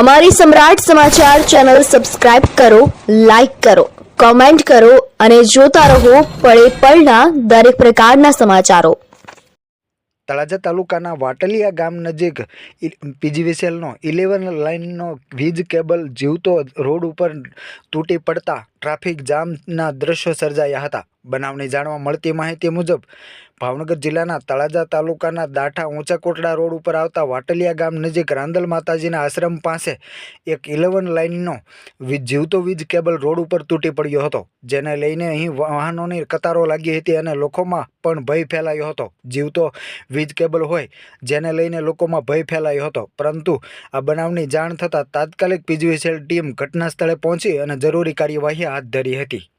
અમારી સમ્રાટ સમાચાર ચેનલ સબસ્ક્રાઇબ કરો, લાઇક કરો, કોમેન્ટ કરો અને જોતા રહો પળે પળના દરેક પ્રકારના સમાચારો. તળાજા તાલુકાના વાટલિયા ગામ નજીક પીજીવીસીએલનો ઇલેવન લાઇનનો વીજ કેબલ જીવતો રોડ ઉપર તૂટી પડતા ટ્રાફિક જામના દ્રશ્યો સર્જાયા હતા. બનાવની જાણવા મળતી માહિતી મુજબ, ભાવનગર જિલ્લાના તળાજા તાલુકાના દાઠા ઊંચા કોટડા રોડ ઉપર આવતા વાટલિયા ગામ નજીક રાંદલ માતાજીના આશ્રમ પાસે એક ઇલેવન લાઇનનો જીવતો વીજ કેબલ રોડ ઉપર તૂટી પડ્યો હતો, જેને લઈને અહીં વાહનોની કતારો લાગી હતી અને લોકોમાં પણ ભય ફેલાયો હતો. જીવતો વીજ કેબલ હોય, જેને લઈને લોકોમાં ભય ફેલાયો હતો, પરંતુ આ બનાવની જાણ થતાં તાત્કાલિક પીજીવીસીએલ ટીમ ઘટના સ્થળે પહોંચી અને જરૂરી કાર્યવાહી હાથ ધરી હતી.